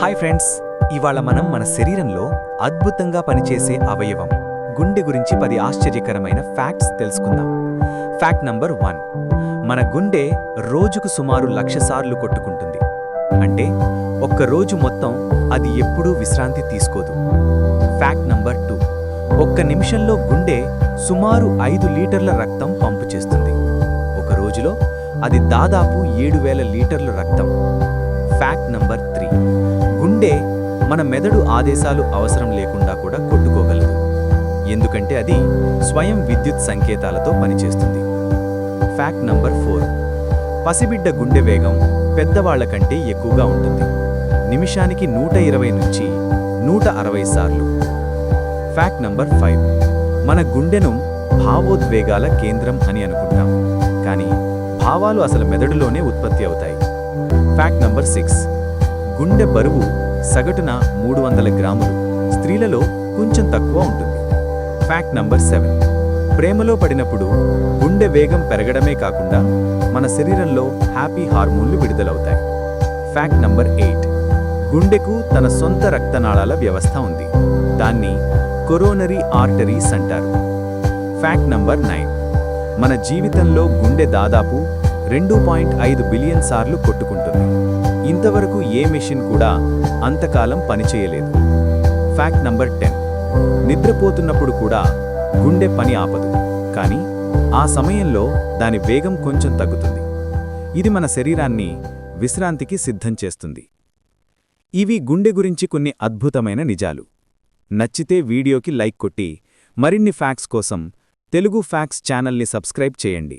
Hi friends ఇవాళ మనం మన శరీరంలో అద్భుతంగా పనిచేసే అవయవం గుండె గురించి పది ఆశ్చర్యకరమైన ఫ్యాక్ట్స్ తెలుసుకుందాం. ఫ్యాక్ట్ నంబర్ వన్ మన గుండె రోజుకు సుమారు లక్ష సార్లు కొట్టుకుంటుంది. అంటే ఒక్క రోజు మొత్తం అది ఎప్పుడూ విశ్రాంతి తీసుకోదు. ఫ్యాక్ట్ నంబర్ టూ ఒక్క నిమిషంలో గుండె సుమారు ఐదు లీటర్ల రక్తం పంపు చేస్తుంది. ఒక రోజులో అది దాదాపు ఏడు వేల లీటర్ల రక్తం. ఫ్యాక్ట్ నంబర్ త్రీ గుండె మన మెదడు ఆదేశాలు అవసరం లేకుండా కూడా కొట్టుకోగలదు. ఎందుకంటే అది స్వయం విద్యుత్ సంకేతాలతో పనిచేస్తుంది. ఫ్యాక్ట్ నంబర్ ఫోర్ పసిబిడ్డ గుండె వేగం పెద్దవాళ్ళ కంటే ఎక్కువగా ఉంటుంది. నిమిషానికి నూట ఇరవై నుంచి నూట అరవై సార్లు. ఫ్యాక్ట్ నంబర్ ఫైవ్ మన గుండెను భావోద్వేగాల కేంద్రం అని అనుకుంటాం. కానీ భావాలు అసలు మెదడులోనే ఉత్పత్తి అవుతాయి. ఫ్యాక్ట్ నంబర్ సిక్స్ గుండె బరువు సగటున మూడు వందల గ్రాములు. స్త్రీలలో కొంచెం తక్కువ ఉంటుంది. ఫ్యాక్ట్ నంబర్ సెవెన్ ప్రేమలో పడినప్పుడు గుండె వేగం పెరగడమే కాకుండా మన శరీరంలో హ్యాపీ హార్మోన్లు విడుదలవుతాయి. ఫ్యాక్ట్ నంబర్ ఎయిట్ గుండెకు తన సొంత రక్తనాళాల వ్యవస్థ ఉంది. దాన్ని కొరోనరీ ఆర్టరీస్ అంటారు. ఫ్యాక్ట్ నంబర్ నైన్ మన జీవితంలో గుండె దాదాపు రెండు పాయింట్ ఐదు బిలియన్ సార్లు కొట్టుకుంటుంది. ఇంతవరకు ఏ మెషిన్ కూడా అంతకాలం పనిచేయలేదు. Fact number ten. నిద్రపోతున్నప్పుడు కూడా గుండె పని ఆపదు. కానీ ఆ సమయంలో దాని వేగం కొంచెం తగ్గుతుంది. ఇది మన శరీరాన్ని విశ్రాంతికి సిద్ధం చేస్తుంది. ఇవి గుండె గురించి కొన్ని అద్భుతమైన నిజాలు. నచ్చితే వీడియోకి లైక్ కొట్టి మరిన్ని ఫ్యాక్స్ కోసం తెలుగు ఫ్యాక్స్ ఛానల్ని సబ్స్క్రైబ్ చేయండి.